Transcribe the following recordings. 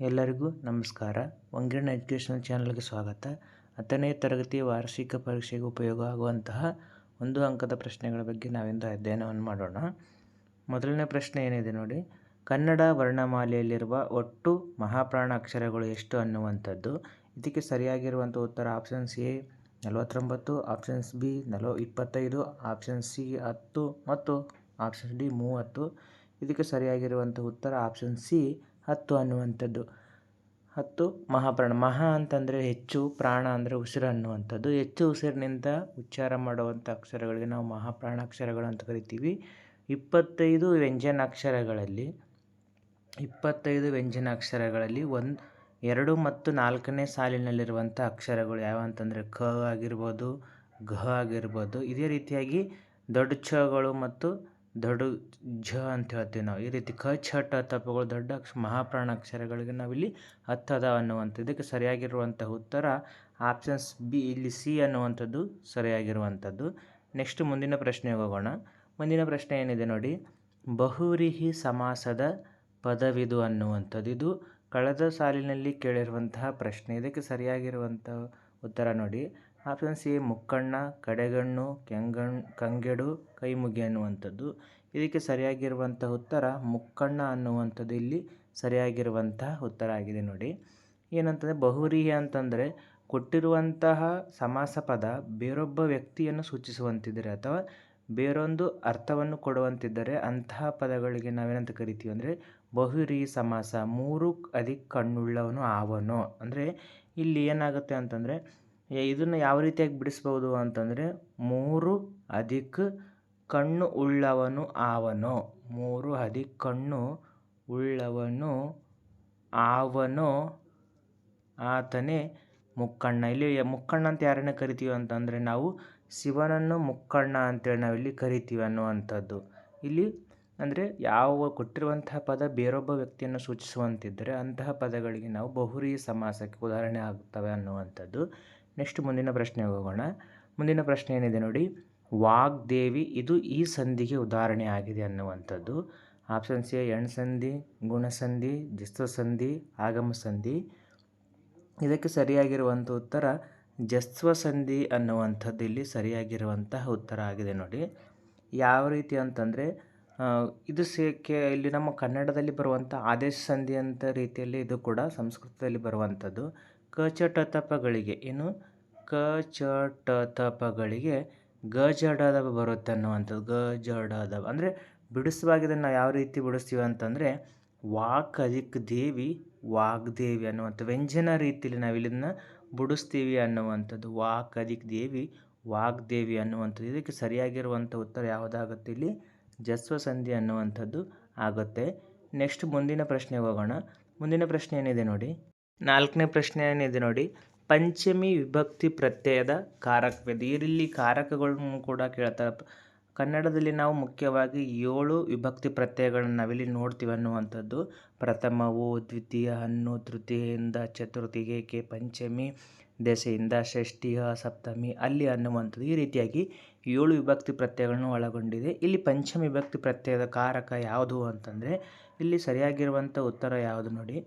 ಎಲ್ಲರಿಗೂ ನಮಸ್ಕಾರ. ವಂಗಿರಣ ಎಜುಕೇಷನಲ್ ಚಾನಲ್ಗೆ ಸ್ವಾಗತ. ಹತ್ತನೇ ತರಗತಿಯ ವಾರ್ಷಿಕ ಪರೀಕ್ಷೆಗೆ ಉಪಯೋಗ ಆಗುವಂತಹ ಒಂದು ಅಂಕದ ಪ್ರಶ್ನೆಗಳ ಬಗ್ಗೆ ನಾವಿಂದು ಅಧ್ಯಯನವನ್ನು ಮಾಡೋಣ. ಮೊದಲನೇ ಪ್ರಶ್ನೆ ಏನಿದೆ ನೋಡಿ. ಕನ್ನಡ ವರ್ಣಮಾಲೆಯಲ್ಲಿರುವ ಒಟ್ಟು ಮಹಾಪ್ರಾಣ ಅಕ್ಷರಗಳು ಎಷ್ಟು ಅನ್ನುವಂಥದ್ದು. ಇದಕ್ಕೆ ಸರಿಯಾಗಿರುವಂಥ ಉತ್ತರ ಆಪ್ಷನ್ಸ್ ಎ ನಲವತ್ತೊಂಬತ್ತು ಆಪ್ಷನ್ಸ್ ಬಿ ನಲವ ಇಪ್ಪತ್ತೈದು ಆಪ್ಷನ್ ಸಿ ಹತ್ತು ಮತ್ತು ಆಪ್ಷನ್ ಡಿ ಮೂವತ್ತು. ಇದಕ್ಕೆ ಸರಿಯಾಗಿರುವಂಥ ಉತ್ತರ ಆಪ್ಷನ್ ಸಿ ಹತ್ತು ಅನ್ನುವಂಥದ್ದು. ಹತ್ತು ಮಹಾಪ್ರಾಣ. ಮಹಾ ಅಂತಂದರೆ ಹೆಚ್ಚು, ಪ್ರಾಣ ಅಂದರೆ ಉಸಿರು ಅನ್ನುವಂಥದ್ದು. ಹೆಚ್ಚು ಉಸಿರಿನಿಂದ ಉಚ್ಚಾರ ಮಾಡುವಂಥ ಅಕ್ಷರಗಳಿಗೆ ನಾವು ಮಹಾಪ್ರಾಣಾಕ್ಷರಗಳು ಅಂತ ಕರಿತೀವಿ. ಇಪ್ಪತ್ತೈದು ವ್ಯಂಜನಾಕ್ಷರಗಳಲ್ಲಿ ಇಪ್ಪತ್ತೈದು ವ್ಯಂಜನಾಕ್ಷರಗಳಲ್ಲಿ ಒಂದು, ಎರಡು ಮತ್ತು ನಾಲ್ಕನೇ ಸಾಲಿನಲ್ಲಿರುವಂಥ ಅಕ್ಷರಗಳು ಯಾವ ಅಂತಂದರೆ ಕ ಆಗಿರ್ಬೋದು, ಘ ಆಗಿರ್ಬೋದು. ಇದೇ ರೀತಿಯಾಗಿ ದೊಡ್ಡ ಛಗಳು ಮತ್ತು ದೊಡ್ಡ ಝ ಅಂತ ಹೇಳ್ತೀವಿ ನಾವು. ಈ ರೀತಿ ಕ, ಛ ಟ ದೊಡ್ಡ ಅಕ್ಷ, ಮಹಾಪ್ರಾಣ ಅಕ್ಷರಗಳಿಗೆ ನಾವಿಲ್ಲಿ ಹತ್ತದ ಅದಾವ ಅನ್ನುವಂಥದ್ದು. ಇದಕ್ಕೆ ಸರಿಯಾಗಿರುವಂಥ ಉತ್ತರ ಆಪ್ಷನ್ಸ್ ಬಿ ಇಲ್ಲಿ ಸಿ ಅನ್ನುವಂಥದ್ದು ಸರಿಯಾಗಿರುವಂಥದ್ದು. ನೆಕ್ಸ್ಟ್ ಮುಂದಿನ ಪ್ರಶ್ನೆಗೆ ಹೋಗೋಣ. ಮುಂದಿನ ಪ್ರಶ್ನೆ ಏನಿದೆ ನೋಡಿ. ಬಹುರಿಹಿ ಸಮಾಸದ ಪದವಿದು ಅನ್ನುವಂಥದ್ದು. ಇದು ಕಳೆದ ಸಾಲಿನಲ್ಲಿ ಕೇಳಿರುವಂತಹ ಪ್ರಶ್ನೆ. ಇದಕ್ಕೆ ಸರಿಯಾಗಿರುವಂಥ ಉತ್ತರ ನೋಡಿ. ಆಪ್ಷನ್ ಸಿ ಮುಕ್ಕಣ್ಣ, ಕಡೆಗಣ್ಣು, ಕೆಂಗಣ್, ಕಂಗೆಡು, ಕೈಮುಗಿ ಅನ್ನುವಂಥದ್ದು. ಇದಕ್ಕೆ ಸರಿಯಾಗಿರುವಂಥ ಉತ್ತರ ಮುಕ್ಕಣ್ಣ ಅನ್ನುವಂಥದ್ದು. ಇಲ್ಲಿ ಸರಿಯಾಗಿರುವಂತಹ ಉತ್ತರ ಆಗಿದೆ ನೋಡಿ. ಏನಂತಂದರೆ, ಬಹುರಿಹಿ ಅಂತಂದರೆ ಕೊಟ್ಟಿರುವಂತಹ ಸಮಾಸ ಪದ ಬೇರೊಬ್ಬ ವ್ಯಕ್ತಿಯನ್ನು ಸೂಚಿಸುವಂತಿದ್ದರೆ ಅಥವಾ ಬೇರೊಂದು ಅರ್ಥವನ್ನು ಕೊಡುವಂತಿದ್ದರೆ ಅಂತಹ ಪದಗಳಿಗೆ ನಾವೇನಂತ ಕರಿತೀವಿ ಅಂದರೆ ಬಹುರೀ ಸಮಾಸ, ಮೂರು ಅಧಿಕ ಕಣ್ಣುಳ್ಳವನು, ಆವನು. ಅಂದರೆ, ಇಲ್ಲಿ ಏನಾಗುತ್ತೆ ಅಂತಂದರೆ ಇದನ್ನು ಯಾವ ರೀತಿಯಾಗಿ ಬಿಡಿಸ್ಬೋದು ಅಂತಂದರೆ, ಮೂರು ಅಧಿಕ ಕಣ್ಣು ಉಳ್ಳವನು ಆವನು. ಮೂರು ಅಧಿಕ ಕಣ್ಣು ಉಳ್ಳವನು ಆವನು. ಆತನೇ ಮುಕ್ಕಣ್ಣ. ಇಲ್ಲಿ ಮುಕ್ಕಣ್ಣ ಅಂತ ಯಾರನ್ನ ಕರಿತೀವಿ ಅಂತಂದರೆ, ನಾವು ಶಿವನನ್ನು ಮುಕ್ಕಣ್ಣ ಅಂತೇಳಿ ನಾವಿಲ್ಲಿ ಕರಿತೀವಿ ಅನ್ನುವಂಥದ್ದು. ಇಲ್ಲಿ ಅಂದರೆ, ಯಾವ ಕೊಟ್ಟಿರುವಂತಹ ಪದ ಬೇರೊಬ್ಬ ವ್ಯಕ್ತಿಯನ್ನು ಸೂಚಿಸುವಂತಿದ್ದರೆ, ಅಂತಹ ಪದಗಳಿಗೆ ನಾವು ಬಹುರಿ ಸಮಾಸಕ್ಕೆ ಉದಾಹರಣೆ ಆಗ್ತವೆ ಅನ್ನುವಂಥದ್ದು. ನೆಕ್ಸ್ಟ್ ಮುಂದಿನ ಪ್ರಶ್ನೆಗೆ ಹೋಗೋಣ. ಮುಂದಿನ ಪ್ರಶ್ನೆ ಏನಿದೆ ನೋಡಿ, ವಾಗ್ದೇವಿ ಇದು ಈ ಸಂಧಿಗೆ ಉದಾಹರಣೆ ಆಗಿದೆ ಅನ್ನುವಂಥದ್ದು. ಆಪ್ಷನ್ ಸಿ ಎಣ್ ಸಂಧಿ ಗುಣಸಂಧಿ, ಜಸ್ವಸಂಧಿ ಆಗಮ ಸಂಧಿ ಇದಕ್ಕೆ ಸರಿಯಾಗಿರುವಂಥ ಉತ್ತರ ಜಸ್ವ ಸಂಧಿ ಅನ್ನುವಂಥದ್ದು ಇಲ್ಲಿ ಸರಿಯಾಗಿರುವಂತಹ ಉತ್ತರ ಆಗಿದೆ ನೋಡಿ. ಯಾವ ರೀತಿ ಅಂತಂದರೆ ಇದು ಸೇಕೆ, ಇಲ್ಲಿ ನಮ್ಮ ಕನ್ನಡದಲ್ಲಿ ಬರುವಂಥ ಆದೇಶ ಸಂಧಿ ಅಂತ ರೀತಿಯಲ್ಲಿ ಇದು ಕೂಡ ಸಂಸ್ಕೃತದಲ್ಲಿ ಬರುವಂಥದ್ದು. ಕ ಚ ಟ ತಪಗಳಿಗೆ ಏನು? ಕ ಚ ಟ ತಪಗಳಿಗೆ ಗ ಜಡದ ಬರುತ್ತೆ ಅನ್ನುವಂಥದ್ದು ಗ ಜಡದ ಅಂದರೆ ಬಿಡಿಸುವಾಗ ಇದನ್ನು ನಾವು ಯಾವ ರೀತಿ ಬಿಡಿಸ್ತೀವಿ ಅಂತಂದರೆ, ವಾಕ್ ಅಧಿಕ್ ದೇವಿ ವಾಗ್ದೇವಿ ಅನ್ನುವಂಥ ವ್ಯಂಜನ ರೀತಿಯಲ್ಲಿ ನಾವು ಇದನ್ನು ಬಿಡಿಸ್ತೀವಿ ಅನ್ನುವಂಥದ್ದು. ವಾಕ್ ಅಧಿಕ್ ದೇವಿ ವಾಗ್ದೇವಿ ಅನ್ನುವಂಥದ್ದು. ಇದಕ್ಕೆ ಸರಿಯಾಗಿರುವಂಥ ಉತ್ತರ ಯಾವುದಾಗುತ್ತೆ ಇಲ್ಲಿ? ಜಸ್ವ ಸಂಧಿ ಅನ್ನುವಂಥದ್ದು ಆಗುತ್ತೆ. ನೆಕ್ಸ್ಟ್ ಮುಂದಿನ ಪ್ರಶ್ನೆಗೆ ಹೋಗೋಣ. ಮುಂದಿನ ಪ್ರಶ್ನೆ ಏನಿದೆ ನೋಡಿ. ನಾಲ್ಕನೇ ಪ್ರಶ್ನೆ ಏನಿದೆ ನೋಡಿ. ಪಂಚಮಿ ವಿಭಕ್ತಿ ಪ್ರತ್ಯಯದ ಕಾರಕವಿದೆ. ಇಲ್ಲಿ ಕಾರಕಗಳನ್ನು ಕೂಡ ಕೇಳ್ತಾರೆ. ಕನ್ನಡದಲ್ಲಿ ನಾವು ಮುಖ್ಯವಾಗಿ ಏಳು ವಿಭಕ್ತಿ ಪ್ರತ್ಯಯಗಳನ್ನು ನಾವಿಲ್ಲಿ ನೋಡ್ತೀವಿ ಅನ್ನುವಂಥದ್ದು. ಪ್ರಥಮವು, ದ್ವಿತೀಯ, ಹನ್ನು ತೃತೀಯಿಂದ ಚತುರ್ಥಿಗೆ ಪಂಚಮಿ, ದೆಸೆಯಿಂದ ಷಷ್ಠಿಯ ಸಪ್ತಮಿ, ಅಲ್ಲಿ ಅನ್ನುವಂಥದ್ದು. ಈ ರೀತಿಯಾಗಿ ಏಳು ವಿಭಕ್ತಿ ಪ್ರತ್ಯಯಗಳನ್ನು ಒಳಗೊಂಡಿದೆ. ಇಲ್ಲಿ ಪಂಚಮಿ ವಿಭಕ್ತಿ ಪ್ರತ್ಯಯದ ಕಾರಕ ಯಾವುದು ಅಂತಂದರೆ, ಇಲ್ಲಿ ಸರಿಯಾಗಿರುವಂಥ ಉತ್ತರ ಯಾವುದು ನೋಡಿ.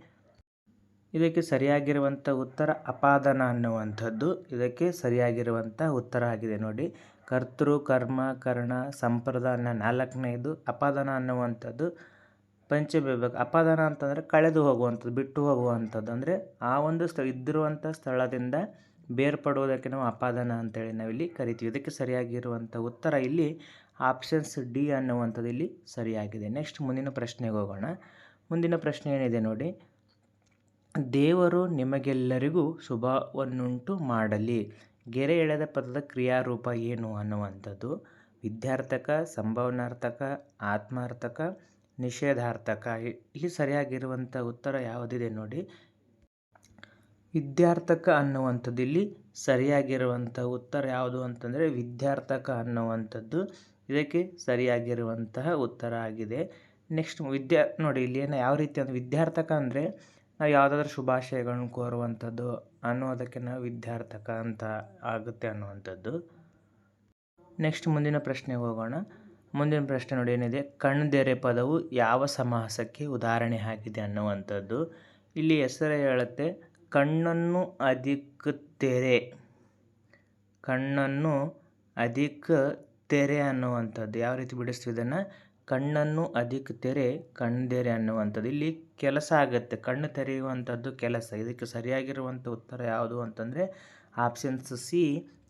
ಇದಕ್ಕೆ ಸರಿಯಾಗಿರುವಂಥ ಉತ್ತರ ಅಪಾದನ ಅನ್ನುವಂಥದ್ದು. ಇದಕ್ಕೆ ಸರಿಯಾಗಿರುವಂಥ ಉತ್ತರ ಆಗಿದೆ ನೋಡಿ. ಕರ್ತೃ, ಕರ್ಮ, ಕರ್ಣ ಸಂಪ್ರದಾನ ನಾಲ್ಕನೇದು ಅಪಾದನ ಅನ್ನುವಂಥದ್ದು. ಪಂಚವಿಭಾಗ ಅಪಾದನ ಅಂತಂದರೆ ಕಳೆದು ಹೋಗುವಂಥದ್ದು, ಬಿಟ್ಟು ಹೋಗುವಂಥದ್ದು. ಅಂದರೆ ಆ ಒಂದು ಸ್ಥಳ, ಇದ್ದಿರುವಂಥ ಸ್ಥಳದಿಂದ ಬೇರ್ಪಡುವುದಕ್ಕೆ ನಾವು ಅಪಾದನ ಅಂತೇಳಿ ನಾವಿಲ್ಲಿ ಕರಿತೀವಿ. ಇದಕ್ಕೆ ಸರಿಯಾಗಿರುವಂಥ ಉತ್ತರ ಇಲ್ಲಿ ಆಪ್ಷನ್ಸ್ ಡಿ ಅನ್ನುವಂಥದ್ದು ಇಲ್ಲಿ ಸರಿಯಾಗಿದೆ. ನೆಕ್ಸ್ಟ್ ಮುಂದಿನ ಪ್ರಶ್ನೆಗೆ ಹೋಗೋಣ. ಮುಂದಿನ ಪ್ರಶ್ನೆ ಏನಿದೆ ನೋಡಿ. ದೇವರು ನಿಮಗೆಲ್ಲರಿಗೂ ಶುಭವನ್ನುಂಟು ಮಾಡಲಿ. ಗೆರೆ ಎಳೆದ ಪದದ ಕ್ರಿಯಾರೂಪ ಏನು ಅನ್ನುವಂಥದ್ದು? ವಿದ್ಯಾರ್ಥಕ, ಸಂಭವನಾರ್ಥಕ, ಆತ್ಮಾರ್ಥಕ, ನಿಷೇಧಾರ್ಥಕ ಇಲ್ಲಿ ಸರಿಯಾಗಿರುವಂಥ ಉತ್ತರ ಯಾವುದಿದೆ ನೋಡಿ. ವಿದ್ಯಾರ್ಥಕ ಅನ್ನುವಂಥದ್ದು ಇಲ್ಲಿ ಸರಿಯಾಗಿರುವಂಥ ಉತ್ತರ ಯಾವುದು ಅಂತಂದರೆ ವಿದ್ಯಾರ್ಥಕ ಅನ್ನುವಂಥದ್ದು. ಇದಕ್ಕೆ ಸರಿಯಾಗಿರುವಂತಹ ಉತ್ತರ ಆಗಿದೆ. ನೆಕ್ಸ್ಟ್ ವಿದ್ಯಾ ನೋಡಿ, ಇಲ್ಲಿ ಏನು ಯಾವ ರೀತಿ ಅಂದರೆ ವಿದ್ಯಾರ್ಥಕ ಅಂದರೆ ನಾವು ಯಾವುದಾದ್ರೂ ಶುಭಾಶಯಗಳನ್ನು ಕೋರುವಂಥದ್ದು ಅನ್ನೋದಕ್ಕೆ ನಾವು ವಿದ್ಯಾರ್ಥಕ ಅಂತ ಆಗುತ್ತೆ ಅನ್ನುವಂಥದ್ದು. ನೆಕ್ಸ್ಟ್ ಮುಂದಿನ ಪ್ರಶ್ನೆಗೆ ಹೋಗೋಣ. ಮುಂದಿನ ಪ್ರಶ್ನೆ ನೋಡಿ ಏನಿದೆ? ಕಣ್ದೆರೆ ಪದವು ಯಾವ ಸಮಾಸಕ್ಕೆ ಉದಾಹರಣೆ ಆಗಿದೆ ಅನ್ನುವಂಥದ್ದು. ಇಲ್ಲಿ ಹೆಸರು ಹೇಳುತ್ತೆ, ಕಣ್ಣನ್ನು ಅಧಿಕ ತೆರೆ ಕಣ್ಣನ್ನು ಅಧಿಕ ತೆರೆ ಅನ್ನುವಂಥದ್ದು. ಯಾವ ರೀತಿ ಬಿಡಿಸ್ತೀವಿ ಇದನ್ನು? ಕಣ್ಣನ್ನು ಅಧಿಕ ತೆರೆ, ಕಣ್ದೆರೆ ಅನ್ನುವಂಥದ್ದು. ಇಲ್ಲಿ ಕೆಲಸ ಆಗುತ್ತೆ. ಕಣ್ಣು ತೆರೆಯುವಂಥದ್ದು ಕೆಲಸ. ಇದಕ್ಕೆ ಸರಿಯಾಗಿರುವಂಥ ಉತ್ತರ ಯಾವುದು ಅಂತಂದರೆ ಆಪ್ಷನ್ಸ್ ಸಿ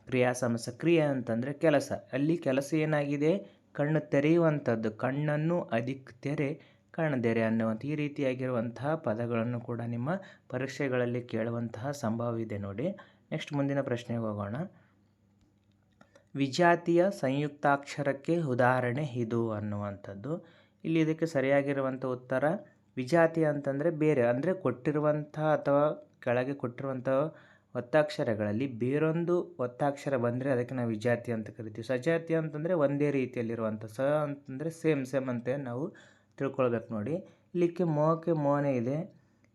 ಕ್ರಿಯಾ ಸಮಸ ಕ್ರಿಯೆ ಅಂತಂದರೆ ಕೆಲಸ. ಅಲ್ಲಿ ಕೆಲಸ ಏನಾಗಿದೆ? ಕಣ್ಣು ತೆರೆಯುವಂಥದ್ದು. ಕಣ್ಣನ್ನು ಅಧಿಕ ತೆರೆ ಕಣ್ಣದೆರೆ ಅನ್ನುವಂಥ ಈ ರೀತಿಯಾಗಿರುವಂತಹ ಪದಗಳನ್ನು ಕೂಡ ನಿಮ್ಮ ಪರೀಕ್ಷೆಗಳಲ್ಲಿ ಕೇಳುವಂತಹ ಸಂಭವವಿದೆ ನೋಡಿ. ನೆಕ್ಸ್ಟ್ ಮುಂದಿನ ಪ್ರಶ್ನೆಗೆ ಹೋಗೋಣ. ವಿಜಾತಿಯ ಸಂಯುಕ್ತಾಕ್ಷರಕ್ಕೆ ಉದಾಹರಣೆ ಇದು ಅನ್ನುವಂಥದ್ದು. ಇಲ್ಲಿ ಇದಕ್ಕೆ ಸರಿಯಾಗಿರುವಂಥ ಉತ್ತರ ವಿಜಾತಿ ಅಂತಂದರೆ ಬೇರೆ, ಅಂದರೆ ಕೊಟ್ಟಿರುವಂಥ ಅಥವಾ ಕೆಳಗೆ ಕೊಟ್ಟಿರುವಂಥ ಒತ್ತಾಕ್ಷರಗಳಲ್ಲಿ ಬೇರೊಂದು ಒತ್ತಾಕ್ಷರ ಬಂದರೆ ಅದಕ್ಕೆ ನಾವು ವಿಜಾತಿ ಅಂತ ಕರಿತೀವಿ. ಸಜಾತಿ ಅಂತಂದರೆ ಒಂದೇ ರೀತಿಯಲ್ಲಿರುವಂಥ, ಸ ಅಂತಂದರೆ ಸೇಮ್ ಸೇಮ್ ಅಂತ ನಾವು ತಿಳ್ಕೊಳ್ಬೇಕು ನೋಡಿ. ಇಲ್ಲಿಕ್ಕೆ ಮೋಕೆ ಮೋನೆ ಇದೆ,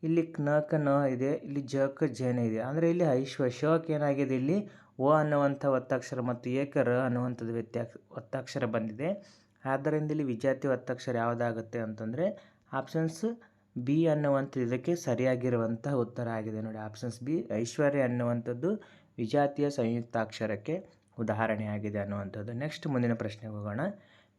ಇಲ್ಲಿ ನಕ ನ ಇದೆ, ಇಲ್ಲಿ ಜಕ ಜನ ಇದೆ. ಅಂದರೆ ಇಲ್ಲಿ ಐಶ್ವ ಶೋಕ್ ಏನಾಗಿದೆ ಇಲ್ಲಿ? ಓ ಅನ್ನುವಂಥ ಒತ್ತಕ್ಷರ ಮತ್ತು ಏಕರ ಅನ್ನುವಂಥದ್ದು ವ್ಯತ್ಯಾಸ ಒತ್ತಕ್ಷರ ಬಂದಿದೆ. ಆದ್ದರಿಂದ ಇಲ್ಲಿ ವಿಜಾತಿ ಒತ್ತಕ್ಷರ ಯಾವುದಾಗುತ್ತೆ ಅಂತಂದರೆ, ಆಪ್ಷನ್ಸ್ ಬಿ ಅನ್ನುವಂಥದ್ದು ಇದಕ್ಕೆ ಸರಿಯಾಗಿರುವಂಥ ಉತ್ತರ ಆಗಿದೆ. ನೋಡಿ, ಆಪ್ಷನ್ಸ್ ಬಿ ಐಶ್ವರ್ಯ ಅನ್ನುವಂಥದ್ದು ವಿಜಾತಿಯ ಸಂಯುಕ್ತಾಕ್ಷರಕ್ಕೆ ಉದಾಹರಣೆಯಾಗಿದೆ ಅನ್ನುವಂಥದ್ದು. ನೆಕ್ಸ್ಟ್ ಮುಂದಿನ ಪ್ರಶ್ನೆಗೆ ಹೋಗೋಣ.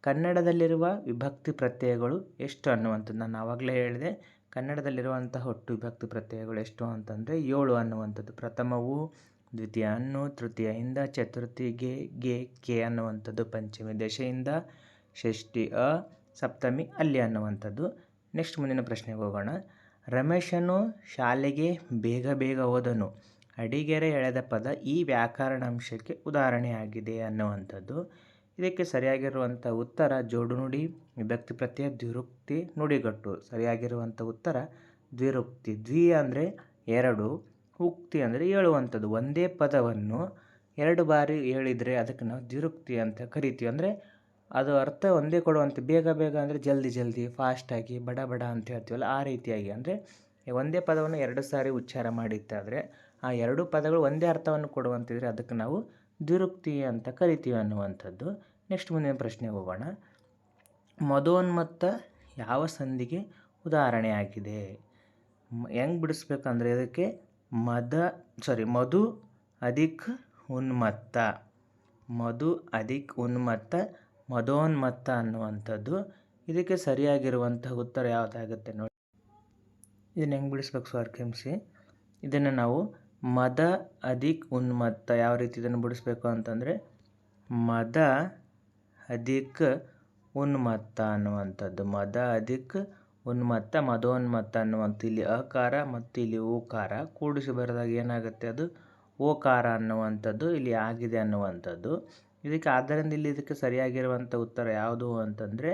ಕನ್ನಡದಲ್ಲಿರುವ ವಿಭಕ್ತಿ ಪ್ರತ್ಯಯಗಳು ಎಷ್ಟು ಅನ್ನುವಂಥದ್ದು ನಾನು ಆವಾಗಲೇ ಹೇಳಿದೆ. ಕನ್ನಡದಲ್ಲಿರುವಂತಹ ಒಟ್ಟು ವಿಭಕ್ತಿ ಪ್ರತ್ಯಯಗಳು ಎಷ್ಟು ಅಂತಂದರೆ ಏಳು ಅನ್ನುವಂಥದ್ದು. ಪ್ರಥಮವು ದ್ವಿತೀಯ ಅನ್ನು ತೃತೀಯದಿಂದ ಚತುರ್ಥಿಗೆ ಗೆ ಕೆ ಅನ್ನುವಂಥದ್ದು, ಪಂಚಮಿ ದಶೆಯಿಂದ ಷಷ್ಠಿ ಅ, ಸಪ್ತಮಿ ಅಲ್ಲಿ ಅನ್ನುವಂಥದ್ದು. ನೆಕ್ಸ್ಟ್ ಮುಂದಿನ ಪ್ರಶ್ನೆಗೆ ಹೋಗೋಣ. ರಮೇಶನು ಶಾಲೆಗೆ ಬೇಗ ಬೇಗ ಹೋದನು. ಅಡಿಗೆರೆ ಎಳೆದ ಪದ ಈ ವ್ಯಾಕರಣಾಂಶಕ್ಕೆ ಉದಾಹರಣೆಯಾಗಿದೆ ಅನ್ನುವಂಥದ್ದು. ಇದಕ್ಕೆ ಸರಿಯಾಗಿರುವಂಥ ಉತ್ತರ ಜೋಡು ನುಡಿ, ವಿಭಕ್ತಿ ಪ್ರತ್ಯಯ, ದ್ವಿರುಕ್ತಿ ನುಡಿಗಟ್ಟು. ಸರಿಯಾಗಿರುವಂಥ ಉತ್ತರ ದ್ವಿರುಕ್ತಿ ದ್ವಿ ಅಂದರೆ ಎರಡು. ಉಕ್ತಿ ಅಂದರೆ ಹೇಳುವಂಥದ್ದು ಒಂದೇ ಪದವನ್ನು ಎರಡು ಬಾರಿ ಹೇಳಿದರೆ ಅದಕ್ಕೆ ನಾವು ದ್ವಿರುಕ್ತಿ ಅಂತ ಕರಿತೀವಿ. ಅಂದರೆ ಅದು ಅರ್ಥ ಒಂದೇ ಕೊಡುವಂಥ ಬೇಗ ಬೇಗ ಅಂದರೆ ಜಲ್ದಿ ಜಲ್ದಿ ಫಾಸ್ಟಾಗಿ ಬಡ ಬಡ ಅಂತ ಹೇಳ್ತೀವಲ್ಲ, ಆ ರೀತಿಯಾಗಿ. ಅಂದರೆ ಒಂದೇ ಪದವನ್ನು ಎರಡು ಸಾರಿ ಉಚ್ಚಾರ ಮಾಡಿತ್ತಾದರೆ ಆ ಎರಡು ಪದಗಳು ಒಂದೇ ಅರ್ಥವನ್ನು ಕೊಡುವಂಥಿದ್ರೆ ಅದಕ್ಕೆ ನಾವು ದ್ವಿರುಕ್ತಿ ಅಂತ ಕರಿತೀವಿ ಅನ್ನುವಂಥದ್ದು. ನೆಕ್ಸ್ಟ್ ಮುಂದಿನ ಪ್ರಶ್ನೆಗೆ ಹೋಗೋಣ. ಮದೋನ್ಮತ್ತ ಯಾವ ಸಂಧಿಗೆ ಉದಾಹರಣೆಯಾಗಿದೆ ಹೆಂಗೆ ಬಿಡಿಸ್ಬೇಕಂದ್ರೆ ಇದಕ್ಕೆ ಮದ ಸಾರಿ ಮಧು ಅಧಿಕ ಉನ್ಮತ್ತ. ಮಧು ಅಧಿಕ ಉನ್ಮತ್ತ, ಮದೋನ್ಮತ್ತ ಅನ್ನುವಂಥದ್ದು. ಇದಕ್ಕೆ ಸರಿಯಾಗಿರುವಂಥ ಉತ್ತರ ಯಾವುದಾಗುತ್ತೆ ನೋಡಿ. ಇದನ್ನು ಹೆಂಗೆ ಬಿಡಿಸ್ಬೇಕು ಸರ್ ಕೆಮ್ಸಿ ಇದನ್ನು ನಾವು ಮದ ಅಧಿಕ ಉನ್ಮತ್ತ ಯಾವ ರೀತಿ ಇದನ್ನು ಬಿಡಿಸ್ಬೇಕು ಅಂತಂದರೆ, ಮದ ಅಧಿಕ ಉನ್ಮತ್ತ ಅನ್ನುವಂಥದ್ದು. ಮದ ಅಧಿಕ್ ಉನ್ಮತ್ತ ಮದೋನ್ಮತ್ತ ಅನ್ನುವಂಥ ಇಲ್ಲಿ ಅಕಾರ ಮತ್ತು ಇಲ್ಲಿ ಓಕಾರ ಕೂಡಿಸಿ ಬರೆದಾಗ ಏನಾಗುತ್ತೆ ಅದು? ಓಕಾರ ಅನ್ನುವಂಥದ್ದು ಇಲ್ಲಿ ಆಗಿದೆ ಅನ್ನುವಂಥದ್ದು. ಇದಕ್ಕೆ ಆದ್ದರಿಂದ ಇಲ್ಲಿ ಇದಕ್ಕೆ ಸರಿಯಾಗಿರುವಂಥ ಉತ್ತರ ಯಾವುದು ಅಂತಂದರೆ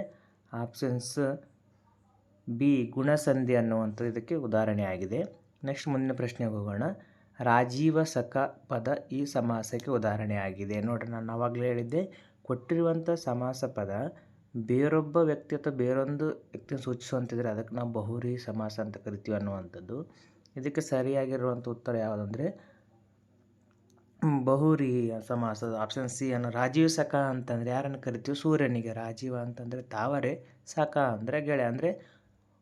ಆಪ್ಷನ್ಸ್ ಬಿ ಗುಣಸಂಧಿ ಅನ್ನುವಂಥದ್ದು ಇದಕ್ಕೆ ಉದಾಹರಣೆ ಆಗಿದೆ. ನೆಕ್ಸ್ಟ್ ಮುಂದಿನ ಪ್ರಶ್ನೆಗೆ ಹೋಗೋಣ. ರಾಜೀವ ಸಕ ಪದ ಈ ಸಮಾಸಕ್ಕೆ ಉದಾಹರಣೆ ಆಗಿದೆ. ನೋಡ್ರಿ, ನಾನು ಆವಾಗಲೇ ಹೇಳಿದ್ದೆ, ಕೊಟ್ಟಿರುವಂಥ ಸಮಾಸ ಪದ ಬೇರೊಬ್ಬ ವ್ಯಕ್ತಿ ಅಥವಾ ಬೇರೊಂದು ವ್ಯಕ್ತಿನ ಸೂಚಿಸುವಂತಿದ್ರೆ ಅದಕ್ಕೆ ನಾವು ಬಹುರಿ, ಸಮಾಸ ಅಂತ ಕರಿತೀವಿ ಅನ್ನುವಂಥದ್ದು. ಇದಕ್ಕೆ ಸರಿಯಾಗಿರುವಂಥ ಉತ್ತರ ಯಾವುದಂದ್ರೆ ಬಹುರಿ, ಸಮಾಸ ಆಪ್ಷನ್ ಸಿ ಅನ್ನು ರಾಜೀವ್ ಸಖ ಅಂತಂದರೆ ಯಾರನ್ನು ಕರಿತೀವಿ? ಸೂರ್ಯನಿಗೆ. ರಾಜೀವ ಅಂತಂದರೆ ತಾವರೆ, ಸಖ ಅಂದರೆ ಗೆಳೆ. ಅಂದರೆ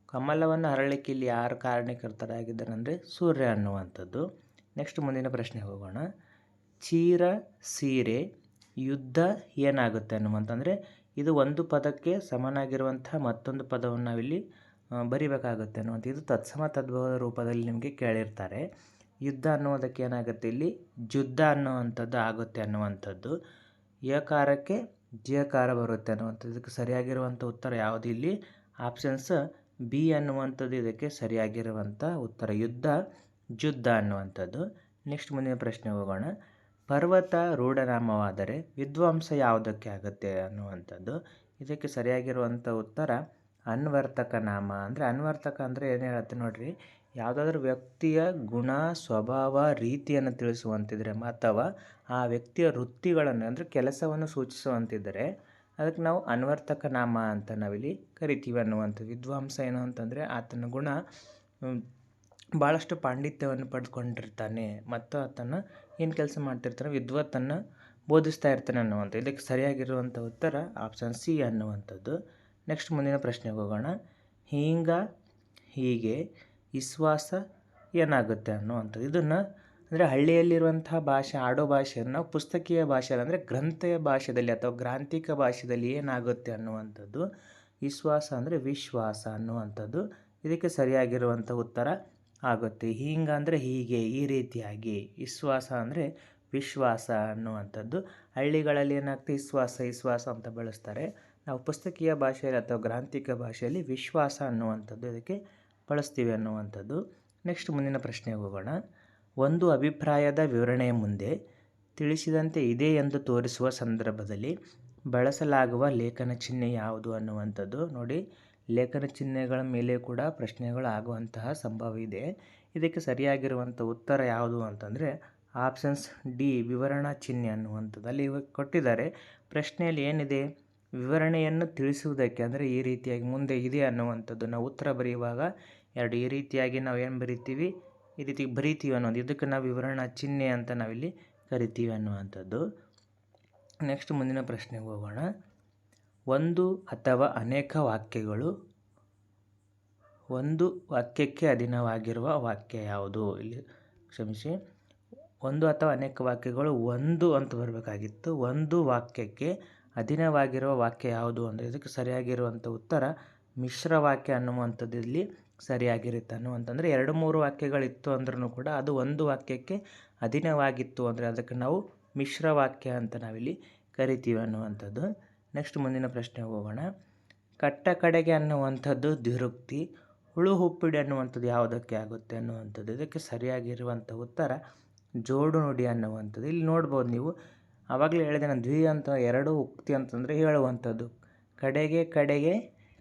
ಕಮಲವನ್ನು ಹರಳಿಕ್ಕೆ ಇಲ್ಲಿ ಯಾರು ಕಾರಣೀಕರ್ತರಾಗಿದ್ದಾರೆ ಅಂದರೆ ಸೂರ್ಯ ಅನ್ನುವಂಥದ್ದು. ನೆಕ್ಸ್ಟ್ ಮುಂದಿನ ಪ್ರಶ್ನೆಗೆ ಹೋಗೋಣ. ಚೀರ, ಸೀರೆ, ಯುದ್ಧ ಏನಾಗುತ್ತೆ ಅನ್ನುವಂತಂದರೆ ಇದು ಒಂದು ಪದಕ್ಕೆ ಸಮನಾಗಿರುವಂಥ ಮತ್ತೊಂದು ಪದವನ್ನು ನಾವಿಲ್ಲಿ ಬರಿಬೇಕಾಗುತ್ತೆ ಅನ್ನುವಂಥ ಇದು ತತ್ಸಮ ತದ್ಭವದ ರೂಪದಲ್ಲಿ ನಿಮಗೆ ಕೇಳಿರ್ತಾರೆ. ಯುದ್ಧ ಅನ್ನುವುದಕ್ಕೆ ಏನಾಗುತ್ತೆ ಇಲ್ಲಿ? ಜುದ್ಧ ಅನ್ನುವಂಥದ್ದು ಆಗುತ್ತೆ ಅನ್ನುವಂಥದ್ದು. ಯಕಾರಕ್ಕೆ ಜಿಯಕಾರ ಬರುತ್ತೆ ಅನ್ನುವಂಥದ್ದು. ಇದಕ್ಕೆ ಸರಿಯಾಗಿರುವಂಥ ಉತ್ತರ ಯಾವುದು ಇಲ್ಲಿ? ಆಪ್ಷನ್ಸ್ ಬಿ ಅನ್ನುವಂಥದ್ದು, ಇದಕ್ಕೆ ಸರಿಯಾಗಿರುವಂಥ ಉತ್ತರ. ಯುದ್ಧ, ಜುದ್ಧ ಅನ್ನುವಂಥದ್ದು. ನೆಕ್ಸ್ಟ್ ಮುಂದಿನ ಪ್ರಶ್ನೆ ಹೋಗೋಣ. ಪರ್ವತ ರೂಢನಾಮವಾದರೆ ವಿದ್ವಾಂಸ ಯಾವುದಕ್ಕೆ ಆಗುತ್ತೆ ಅನ್ನುವಂಥದ್ದು. ಇದಕ್ಕೆ ಸರಿಯಾಗಿರುವಂಥ ಉತ್ತರ ಅನ್ವರ್ತಕ ನಾಮ. ಅಂದರೆ ಅನ್ವರ್ತಕ ಅಂದರೆ ಏನು ಹೇಳುತ್ತೆ ನೋಡಿರಿ, ಯಾವುದಾದ್ರೂ ವ್ಯಕ್ತಿಯ ಗುಣ, ಸ್ವಭಾವ, ರೀತಿಯನ್ನು ತಿಳಿಸುವಂತಿದ್ರೆ ಅಥವಾ ಆ ವ್ಯಕ್ತಿಯ ವೃತ್ತಿಗಳನ್ನು, ಅಂದರೆ ಕೆಲಸವನ್ನು ಸೂಚಿಸುವಂತಿದ್ದರೆ ಅದಕ್ಕೆ ನಾವು ಅನ್ವರ್ತಕ ನಾಮ ಅಂತ ನಾವಿಲ್ಲಿ ಕರಿತೀವಿ ಅನ್ನುವಂಥದ್ದು ವಿದ್ವಾಂಸ ಏನು ಅಂತಂದರೆ ಆತನ ಗುಣ. ಭಾಳಷ್ಟು ಪಾಂಡಿತ್ಯವನ್ನು ಪಡೆದುಕೊಂಡಿರ್ತಾನೆ, ಮತ್ತು ಆತನ ಏನು ಕೆಲಸ ಮಾಡ್ತಿರ್ತಾನೆ, ವಿದ್ವತ್ತನ್ನು ಬೋಧಿಸ್ತಾ ಇರ್ತಾನೆ ಅನ್ನುವಂಥ ಇದಕ್ಕೆ ಸರಿಯಾಗಿರುವಂಥ ಉತ್ತರ ಆಪ್ಷನ್ ಸಿ ಅನ್ನುವಂಥದ್ದು. ನೆಕ್ಸ್ಟ್ ಮುಂದಿನ ಪ್ರಶ್ನೆಗೆ ಹೋಗೋಣ. ಹೀಂಗ ಹೀಗೆ ವಿಶ್ವಾಸ ಏನಾಗುತ್ತೆ ಅನ್ನುವಂಥದ್ದು. ಇದನ್ನು ಅಂದರೆ ಹಳ್ಳಿಯಲ್ಲಿರುವಂಥ ಭಾಷೆ, ಆಡೋ ಭಾಷೆಯನ್ನು ನಾವು ಪುಸ್ತಕೀಯ ಭಾಷೆ ಅಂದರೆ ಗ್ರಂಥೆಯ ಭಾಷೆಯಲ್ಲಿ ಅಥವಾ ಗ್ರಾಂಥಿಕ ಭಾಷೆಯಲ್ಲಿ ಏನಾಗುತ್ತೆ ಅನ್ನುವಂಥದ್ದು. ವಿಶ್ವಾಸ ಅಂದರೆ ವಿಶ್ವಾಸ ಅನ್ನುವಂಥದ್ದು. ಇದಕ್ಕೆ ಸರಿಯಾಗಿರುವಂಥ ಉತ್ತರ ಆಗುತ್ತೆ. ಹೀಗಂದರೆ ಹೀಗೆ ಈ ರೀತಿಯಾಗಿ ವಿಶ್ವಾಸ ಅಂದರೆ ವಿಶ್ವಾಸ ಅನ್ನುವಂಥದ್ದು. ಹಳ್ಳಿಗಳಲ್ಲಿ ಏನಾಗ್ತದೆ? ವಿಶ್ವಾಸ ವಿಶ್ವಾಸ ಅಂತ ಬಳಸ್ತಾರೆ. ನಾವು ಪುಸ್ತಕೀಯ ಭಾಷೆಯಲ್ಲಿ ಅಥವಾ ಗ್ರಾಂಥಿಕ ಭಾಷೆಯಲ್ಲಿ ವಿಶ್ವಾಸ ಅನ್ನುವಂಥದ್ದು ಇದಕ್ಕೆ ಬಳಸ್ತೀವಿ ಅನ್ನುವಂಥದ್ದು. ನೆಕ್ಸ್ಟ್ ಮುಂದಿನ ಪ್ರಶ್ನೆಗೆ ಹೋಗೋಣ. ಒಂದು ಅಭಿಪ್ರಾಯದ ವಿವರಣೆಯ ಮುಂದೆ ತಿಳಿಸಿದಂತೆ ಇದೆ ಎಂದು ತೋರಿಸುವ ಸಂದರ್ಭದಲ್ಲಿ ಬಳಸಲಾಗುವ ಲೇಖನ ಚಿಹ್ನೆ ಯಾವುದು ಅನ್ನುವಂಥದ್ದು ನೋಡಿ. ಲೇಖನ ಚಿಹ್ನೆಗಳ ಮೇಲೆ ಕೂಡ ಪ್ರಶ್ನೆಗಳು ಆಗುವಂತಹ ಸಂಭವ ಇದೆ. ಇದಕ್ಕೆ ಸರಿಯಾಗಿರುವಂಥ ಉತ್ತರ ಯಾವುದು ಅಂತಂದರೆ, ಆಪ್ಷನ್ಸ್ ಡಿ, ವಿವರಣಾ ಚಿಹ್ನೆ ಅನ್ನುವಂಥದ್ದಲ್ಲಿ ಇವಾಗ ಕೊಟ್ಟಿದ್ದಾರೆ. ಪ್ರಶ್ನೆಯಲ್ಲಿ ಏನಿದೆ? ವಿವರಣೆಯನ್ನು ತಿಳಿಸುವುದಕ್ಕೆ ಅಂದರೆ ಈ ರೀತಿಯಾಗಿ ಮುಂದೆ ಇದೆ ಅನ್ನುವಂಥದ್ದು ನಾವು ಉತ್ತರ ಬರೆಯುವಾಗ ಎರಡು ಈ ರೀತಿಯಾಗಿ ನಾವು ಏನು ಬರಿತೀವಿ? ಈ ರೀತಿ ಬರಿತೀವಿ ಅನ್ನೋದು. ಇದಕ್ಕೆ ನಾವು ವಿವರಣಾ ಚಿಹ್ನೆ ಅಂತ ನಾವಿಲ್ಲಿ ಕರಿತೀವಿ ಅನ್ನುವಂಥದ್ದು. ನೆಕ್ಸ್ಟ್ ಮುಂದಿನ ಪ್ರಶ್ನೆಗೆ ಹೋಗೋಣ. ಒಂದು ಅಥವಾ ಅನೇಕ ವಾಕ್ಯಗಳು. ಒಂದು ವಾಕ್ಯಕ್ಕೆ ಅಧೀನವಾಗಿರುವ ವಾಕ್ಯ ಯಾವುದು? ಇಲ್ಲಿ ಕ್ಷಮಿಸಿ. ಒಂದು ಅಥವಾ ಅನೇಕ ವಾಕ್ಯಗಳು ಒಂದು ಅಂತ ಬರಬೇಕಾಗಿತ್ತು. ಒಂದು ವಾಕ್ಯಕ್ಕೆ ಅಧೀನವಾಗಿರುವ ವಾಕ್ಯ ಯಾವುದು ಅಂದರೆ ಇದಕ್ಕೆ ಸರಿಯಾಗಿರುವಂಥ ಉತ್ತರ ಮಿಶ್ರ ವಾಕ್ಯ ಅನ್ನುವಂಥದ್ದು ಇಲ್ಲಿ ಸರಿಯಾಗಿರುತ್ತೆ ಅನ್ನುವಂತಂದರೆ ಎರಡು ಮೂರು ವಾಕ್ಯಗಳಿತ್ತು ಅಂದ್ರೂ ಕೂಡ ಅದು ಒಂದು ವಾಕ್ಯಕ್ಕೆ ಅಧೀನವಾಗಿತ್ತು ಅಂದರೆ ಅದಕ್ಕೆ ನಾವು ಮಿಶ್ರ ವಾಕ್ಯ ಅಂತ ನಾವಿಲ್ಲಿ ಕರಿತೀವಿ ಅನ್ನುವಂಥದ್ದು. ನೆಕ್ಸ್ಟ್ ಮುಂದಿನ ಪ್ರಶ್ನೆಗೆ ಹೋಗೋಣ. ಕಟ್ಟ ಕಡೆಗೆ ಅನ್ನುವಂಥದ್ದು ದ್ವಿರುಕ್ತಿ, ಹುಳು ಹುಪ್ಪಿಡಿ ಅನ್ನುವಂಥದ್ದು ಯಾವುದಕ್ಕೆ ಆಗುತ್ತೆ ಅನ್ನುವಂಥದ್ದು. ಇದಕ್ಕೆ ಸರಿಯಾಗಿರುವಂಥ ಉತ್ತರ ಜೋಡು ನುಡಿ ಅನ್ನುವಂಥದ್ದು. ಇಲ್ಲಿ ನೋಡ್ಬೋದು ನೀವು, ಆವಾಗಲೇ ಹೇಳಿದೆ ನಾನು ದ್ವಿ ಅಂತ, ಎರಡು ಉಕ್ತಿ ಅಂತಂದರೆ ಹೇಳುವಂಥದ್ದು. ಕಡೆಗೆ ಕಡೆಗೆ,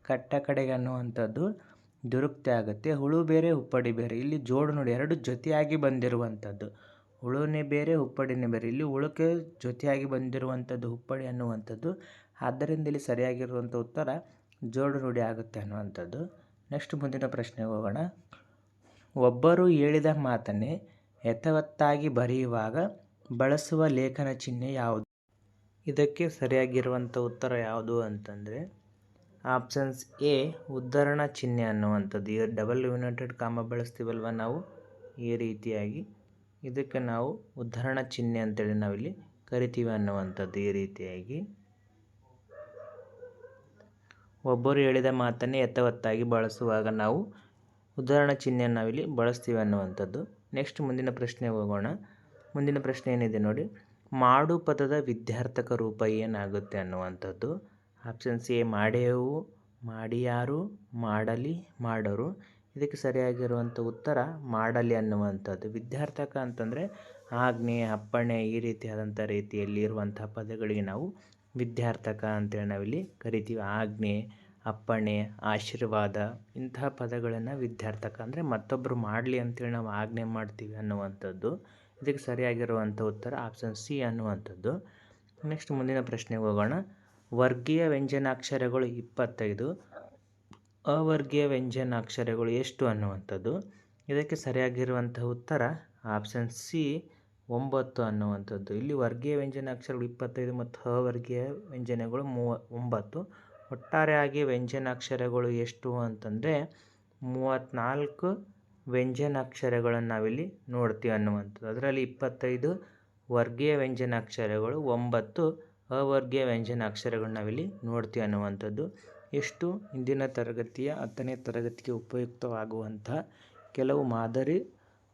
ಕಟ್ಟ ಕಡೆಗೆ ಅನ್ನುವಂಥದ್ದು ದುರುಕ್ತಿ ಆಗುತ್ತೆ. ಹುಳು ಬೇರೆ, ಹುಪ್ಪಡಿ ಬೇರೆ. ಇಲ್ಲಿ ಜೋಡು ನುಡಿ ಎರಡು ಜೊತೆಯಾಗಿ ಬಂದಿರುವಂಥದ್ದು. ಹುಳುನೇ ಬೇರೆ, ಹುಪ್ಪಡಿನೇ ಬೇರೆ. ಇಲ್ಲಿ ಹುಳುಕ್ಕೆ ಜೊತೆಯಾಗಿ ಬಂದಿರುವಂಥದ್ದು, ಹುಪ್ಪಡಿ ಅನ್ನುವಂಥದ್ದು. ಆದ್ದರಿಂದ ಇಲ್ಲಿ ಸರಿಯಾಗಿರುವಂಥ ಉತ್ತರ ಜೋಡು ನುಡಿ ಆಗುತ್ತೆ ಅನ್ನುವಂಥದ್ದು. ನೆಕ್ಸ್ಟ್ ಮುಂದಿನ ಪ್ರಶ್ನೆಗೆ ಹೋಗೋಣ. ಒಬ್ಬರು ಹೇಳಿದ ಮಾತನ್ನೇ ಯಥಾವತ್ತಾಗಿ ಬರೆಯುವಾಗ ಬಳಸುವ ಲೇಖನ ಚಿಹ್ನೆ ಯಾವುದು? ಇದಕ್ಕೆ ಸರಿಯಾಗಿರುವಂಥ ಉತ್ತರ ಯಾವುದು ಅಂತಂದರೆ, ಆಪ್ಷನ್ಸ್ ಎ, ಉದ್ಧರಣ ಚಿಹ್ನೆ ಅನ್ನುವಂಥದ್ದು. ಈ ಡಬಲ್ ಯುನೈಟೆಡ್ ಕಾಮ ಬಳಸ್ತೀವಲ್ವ ನಾವು? ಈ ರೀತಿಯಾಗಿ. ಇದಕ್ಕೆ ನಾವು ಉದ್ಧರಣ ಚಿಹ್ನೆ ಅಂತೇಳಿ ನಾವಿಲ್ಲಿ ಕರಿತೀವಿ ಅನ್ನುವಂಥದ್ದು ಈ ರೀತಿಯಾಗಿ. ಒಬ್ಬರು ಹೇಳಿದ ಮಾತನ್ನೇ ಯಥಾವತ್ತಾಗಿ ಬಳಸುವಾಗ ನಾವು ಉದಾಹರಣ ಚಿಹ್ನೆಯನ್ನು ನಾವಿಲ್ಲಿ ಬಳಸ್ತೀವಿ ಅನ್ನುವಂಥದ್ದು. ನೆಕ್ಸ್ಟ್ ಮುಂದಿನ ಪ್ರಶ್ನೆಗೆ ಹೋಗೋಣ. ಮುಂದಿನ ಪ್ರಶ್ನೆ ಏನಿದೆ ನೋಡಿ. ಮಾಡು ಪದದ ವಿದ್ಯಾರ್ಥಕ ರೂಪ ಏನಾಗುತ್ತೆ ಅನ್ನುವಂಥದ್ದು. ಆಪ್ಷನ್ ಸಿ ಮಾಡೇವು, ಮಾಡಿಯಾರು, ಮಾಡಲಿ, ಮಾಡರು. ಇದಕ್ಕೆ ಸರಿಯಾಗಿರುವಂಥ ಉತ್ತರ, ಮಾಡಲಿ ಅನ್ನುವಂಥದ್ದು. ವಿದ್ಯಾರ್ಥಕ ಅಂತಂದರೆ ಆಜ್ಞೆ, ಅಪ್ಪಣೆ ಈ ರೀತಿಯಾದಂಥ ರೀತಿಯಲ್ಲಿ ಇರುವಂಥ ಪದಗಳಿಗೆ ನಾವು ವಿದ್ಯಾರ್ಥಕ ಅಂತೇಳಿ ನಾವಿಲ್ಲಿ ಕರಿತೀವಿ. ಆಜ್ಞೆ, ಅಪ್ಪಣೆ, ಆಶೀರ್ವಾದ ಇಂತಹ ಪದಗಳನ್ನು ವಿದ್ಯಾರ್ಥಕ ಅಂದರೆ ಮತ್ತೊಬ್ಬರು ಮಾಡಲಿ ಅಂತೇಳಿ ನಾವು ಆಜ್ಞೆ ಮಾಡ್ತೀವಿ ಅನ್ನುವಂಥದ್ದು. ಇದಕ್ಕೆ ಸರಿಯಾಗಿರುವಂಥ ಉತ್ತರ ಆಪ್ಷನ್ ಸಿ ಅನ್ನುವಂಥದ್ದು. ನೆಕ್ಸ್ಟ್ ಮುಂದಿನ ಪ್ರಶ್ನೆಗೆ ಹೋಗೋಣ. ವರ್ಗೀಯ ವ್ಯಂಜನಾಕ್ಷರಗಳು ಇಪ್ಪತ್ತೈದು. ಅವರ್ಗೀಯ ವ್ಯಂಜನಾಕ್ಷರಗಳು ಎಷ್ಟು ಅನ್ನುವಂಥದ್ದು. ಇದಕ್ಕೆ ಸರಿಯಾಗಿರುವಂಥ ಉತ್ತರ ಆಪ್ಷನ್ ಸಿ ಒಂಬತ್ತು ಅನ್ನುವಂಥದ್ದು. ಇಲ್ಲಿ ವರ್ಗೀಯ ವ್ಯಂಜನಾಕ್ಷರಗಳು ಇಪ್ಪತ್ತೈದು ಮತ್ತು ಅವರ್ಗೀಯ ವ್ಯಂಜನಗಳು ಮೂವ, ಒಂಬತ್ತು. ಒಟ್ಟಾರೆಯಾಗಿ ವ್ಯಂಜನಾಕ್ಷರಗಳು ಎಷ್ಟು ಅಂತಂದರೆ ಮೂವತ್ತ್ನಾಲ್ಕು ವ್ಯಂಜನಾಕ್ಷರಗಳನ್ನು ನಾವಿಲ್ಲಿ ನೋಡ್ತೀವಿ ಅನ್ನುವಂಥದ್ದು. ಅದರಲ್ಲಿ ಇಪ್ಪತ್ತೈದು ವರ್ಗೀಯ ವ್ಯಂಜನಾಕ್ಷರಗಳು ಒಂಬತ್ತು ಅವರ್ಗೀಯ ವ್ಯಂಜನಾಕ್ಷರಗಳು ನಾವಿಲ್ಲಿ ನೋಡ್ತೀವಿ ಅನ್ನುವಂಥದ್ದು. ಎಷ್ಟು? ಇಂದಿನ ತರಗತಿಯ ಹತ್ತನೇ ತರಗತಿಗೆ ಉಪಯುಕ್ತವಾಗುವಂತಹ ಕೆಲವು ಮಾದರಿ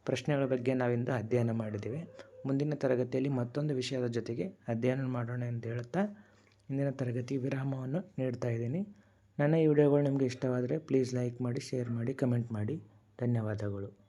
ಪ್ರಶ್ನೆಗಳ ಬಗ್ಗೆ ನಾವಿಂದು ಅಧ್ಯಯನ ಮಾಡಿದ್ದೇವೆ. ಮುಂದಿನ ತರಗತಿಯಲ್ಲಿ ಮತ್ತೊಂದು ವಿಷಯದ ಜೊತೆಗೆ ಅಧ್ಯಯನ ಮಾಡೋಣ ಅಂತ ಹೇಳುತ್ತಾ ಇಂದಿನ ತರಗತಿ ವಿರಾಮವನ್ನು ನೀಡ್ತಾ ಇದ್ದೀನಿ. ನನ್ನ ಈ ವಿಡಿಯೋಗಳು ನಿಮಗೆ ಇಷ್ಟವಾದರೆ ಪ್ಲೀಸ್ ಲೈಕ್ ಮಾಡಿ ಶೇರ್ ಮಾಡಿ ಕಮೆಂಟ್ ಮಾಡಿ. ಧನ್ಯವಾದಗಳು.